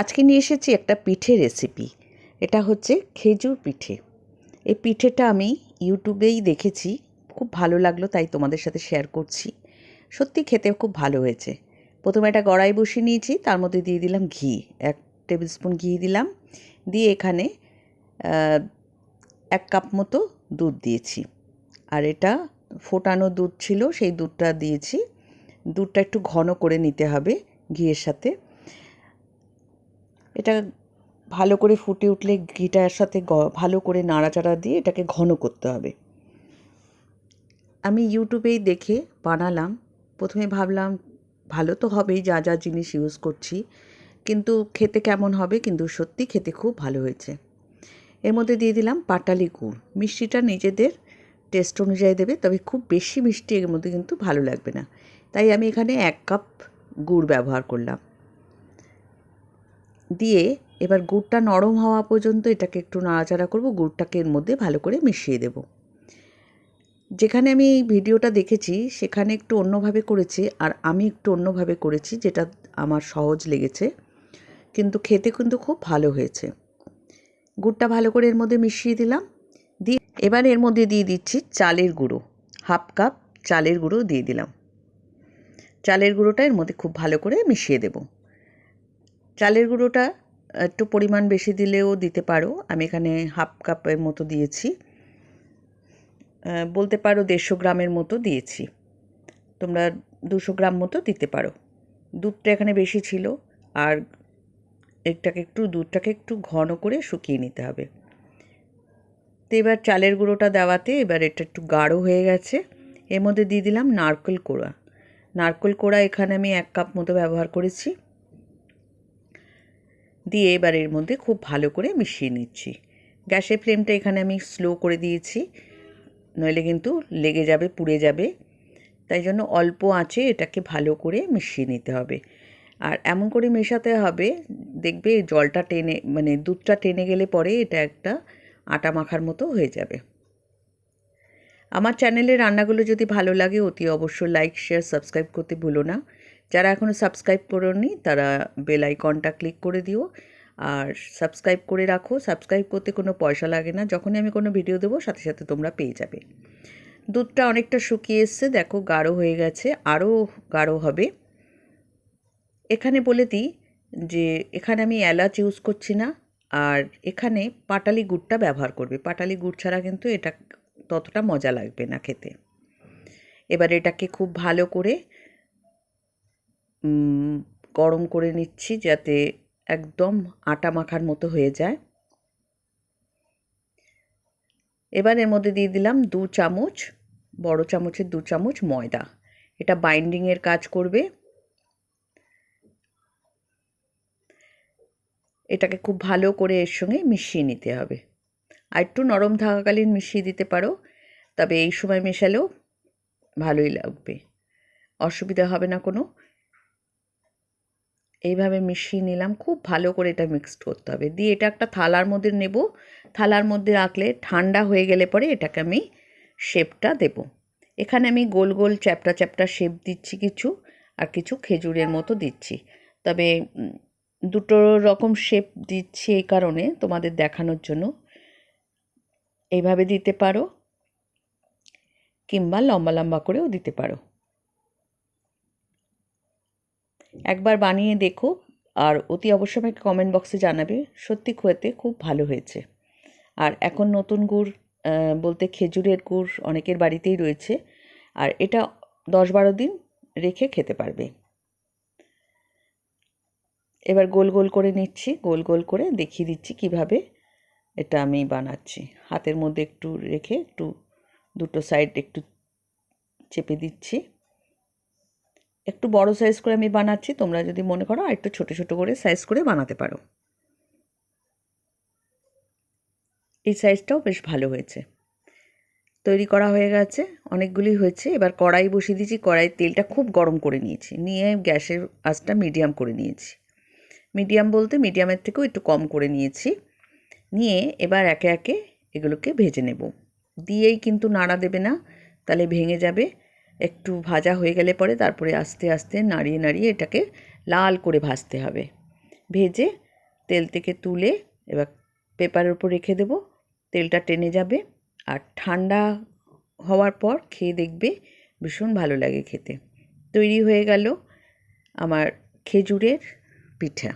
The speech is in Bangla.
আজকে নিয়ে এসেছি একটা পিঠে রেসিপি এটা হচ্ছে খেজুর পিঠে। এই পিঠেটা আমি ইউটিউবেই দেখেছি। খুব ভালো লাগল, তাই তোমাদের সাথে শেয়ার করছি। সত্যি খেতে খুব ভালো হয়েছে। প্রথমে এটা কড়াই বসিয়ে নিয়েছি, তার মধ্যে দিয়ে দিলাম ঘি। এক টেবিল স্পুন ঘি দিলাম। দিয়ে এখানে এক কাপ মতো দুধ দিয়েছি। আর এটা ফোটানো দুধ ছিল, সেই দুধটা দিয়েছি। দুধটা একটু ঘন করে নিতে হবে ঘিয়ের সাথে। এটা ভালো করে ফুটে উঠলে ঘিটার সাথে ভালো করে নাড়াচাড়া দিয়ে এটাকে ঘন করতে হবে। আমি ইউটিউবেই দেখে বানালাম। প্রথমে ভাবলাম, ভালো তো হবেই, যা যা জিনিস ইউজ করছি। কিন্তু খেতে কেমন হবে? কিন্তু সত্যি খেতে খুব ভালো হয়েছে। এর মধ্যে দিয়ে দিলাম পাটালি গুড়। মিষ্টিটা নিজেদের টেস্ট অনুযায়ী দেবে, তবে খুব বেশি মিষ্টি এর মধ্যে কিন্তু ভালো লাগবে না। তাই আমি এখানে এক কাপ গুড় ব্যবহার করলাম। দিয়ে এবার গুড়টা নরম হওয়া পর্যন্ত এটাকে একটু নাড়াচাড়া করব, গুড়টাকে এর মধ্যে ভালো করে মিশিয়ে দেব। যেখানে আমি এই ভিডিওটা দেখেছি, সেখানে একটু অন্যভাবে করেছি আর আমি একটু অন্যভাবে করেছি, যেটা আমার সহজ লেগেছে। কিন্তু খেতে কিন্তু খুব ভালো হয়েছে। গুড়টা ভালো করে এর মধ্যে মিশিয়ে দিলাম। দিয়ে এবার এর মধ্যে দিয়ে দিচ্ছি চালের গুঁড়ো। হাফ কাপ চালের গুঁড়ো দিয়ে দিলাম। চালের গুঁড়োটা এর মধ্যে খুব ভালো করে মিশিয়ে দেবো। চালের গুঁড়োটা একটু পরিমাণ বেশি দিলেও দিতে পারো। আমি এখানে হাফ কাপের মতো দিয়েছি। বলতে পারো দেড়শো গ্রামের মতো দিয়েছি। তোমরা দুশো গ্রাম মতো দিতে পারো। দুধটা এখানে বেশি ছিল আর এটাকে একটু, দুধটাকে একটু ঘন করে শুকিয়ে নিতে হবে। তো এবার চালের গুঁড়োটা দেওয়াতে এবার এটা একটু গাঢ় হয়ে গেছে। এর মধ্যে দিয়ে দিলাম নারকেল কোড়া। নারকেল কোড়া এখানে আমি এক কাপ মতো ব্যবহার করেছি। দিয়ে এবার এর মধ্যে খুব ভালো করে মিশিয়ে নিচ্ছি। গ্যাসের ফ্লেমটা এখানে আমি স্লো করে দিয়েছি, নইলে কিন্তু লেগে যাবে, পুড়ে যাবে। তাই জন্য অল্প আঁচে এটাকে ভালো করে মিশিয়ে নিতে হবে। আর এমন করে মেশাতে হবে, দেখবে জলটা টেনে মানে দুধটা টেনে গেলে পরে এটা একটা আটা মাখার মতো হয়ে যাবে। আমার চ্যানেলের রান্নাগুলো যদি ভালো লাগে, অতি অবশ্য লাইক শেয়ার সাবস্ক্রাইব করতে ভুলো না। যারা এখনও সাবস্ক্রাইব করোনি, তারা বেল আইকনটা ক্লিক করে দিও। আর সাবস্ক্রাইব করে রাখো। সাবস্ক্রাইব করতে কোনো পয়সা লাগে না। যখনই আমি কোনো ভিডিও দেবো, সাথে সাথে তোমরা পেয়ে যাবে। দুধটা অনেকটা শুকিয়ে এসছে। দেখো, গাঢ় হয়ে গেছে। আরও গাঢ় হবে। এখানে বলে দিই যে, এখানে আমি এলাচ ইউজ করছি না। আর এখানে পাটালি গুড়টা ব্যবহার করবে। পাটালি গুড় ছাড়া কিন্তু এটা ততটা মজা লাগবে না খেতে। এবার এটাকে খুব ভালো করে গরম করে নিচ্ছি যাতে একদম আটা মাখার মতো হয়ে যায়। এবার এর মধ্যে দিয়ে দিলাম দু চামচ, বড় চামচের দু চামচ ময়দা। এটা বাইন্ডিংয়ের কাজ করবে। এটাকে খুব ভালো করে এর সঙ্গে মিশিয়ে নিতে হবে। আর একটু নরম থাকাকালীন মিশিয়ে দিতে পারো, তবে এই সময় মেশালেও ভালোই লাগবে। অসুবিধা হবে না কোনো। এইভাবে মিশিয়ে নিলাম। খুব ভালো করে এটা মিক্সড করতে হবে। দিয়ে এটা একটা থালার মধ্যে নেব। থালার মধ্যে রাখলে ঠান্ডা হয়ে গেলে পরে এটাকে আমি শেপটা দেব। এখানে আমি গোল গোল চ্যাপটা চ্যাপটা শেপ দিচ্ছি কিছু আর কিছু খেজুরের মতো দিচ্ছি। তবে দুটো রকম শেপ দিচ্ছি এই কারণে তোমাদের দেখানোর জন্য। এইভাবে দিতে পারো কিংবা লম্বা লম্বা করেও দিতে পারো। একবার বানিয়ে দেখো আর অতি অবশ্যই আমাকে কমেন্ট বক্সে জানাবে। সত্যি খেতে খুব ভালো হয়েছে। আর এখন নতুন গুড় বলতে খেজুরের গুড় অনেকের বাড়িতেই রয়েছে। আর এটা দশ বারো দিন রেখে খেতে পারবে। এবার গোল গোল করে নিচ্ছি, গোল গোল করে দেখিয়ে দিচ্ছি কীভাবে এটা আমি বানাচ্ছি। হাতের মধ্যে একটু রেখে একটু দুটো সাইড একটু চেপে দিচ্ছি। একটু বড় সাইজ করে আমি বানাচ্ছি, তোমরা যদি মনে করো আর একটু ছোটো ছোটো করে সাইজ করে বানাতে পারো। এই সাইজটাও বেশ ভালো হয়েছে। তৈরি করা হয়ে গেছে, অনেকগুলি হয়েছে। এবার কড়াই বসিয়ে দিয়েছি কড়াই তেলটা খুব গরম করে নিয়েছি। নিয়ে গ্যাসের আঁচটা মিডিয়াম করে নিয়েছি। মিডিয়াম বলতে মিডিয়ামের থেকেও একটু কম করে নিয়েছি। নিয়ে এবার একে একে এগুলোকে ভেজে নেব। দিয়েই কিন্তু নাড়া দেবে না, তাহলে ভেঙে যাবে। একটু ভাজা হয়ে গেলে পরে তারপরে আস্তে আস্তে নাড়িয়ে নাড়িয়ে এটাকে লাল করে ভাজতে হবে। ভেজে তেল থেকে তুলে এবার পেপারের উপর রেখে দেবো। তেলটা টেনে যাবে আর ঠান্ডা হওয়ার পর খেয়ে দেখবে ভীষণ ভালো লাগে খেতে। তৈরি হয়ে গেল আমার খেজুরের পিঠা।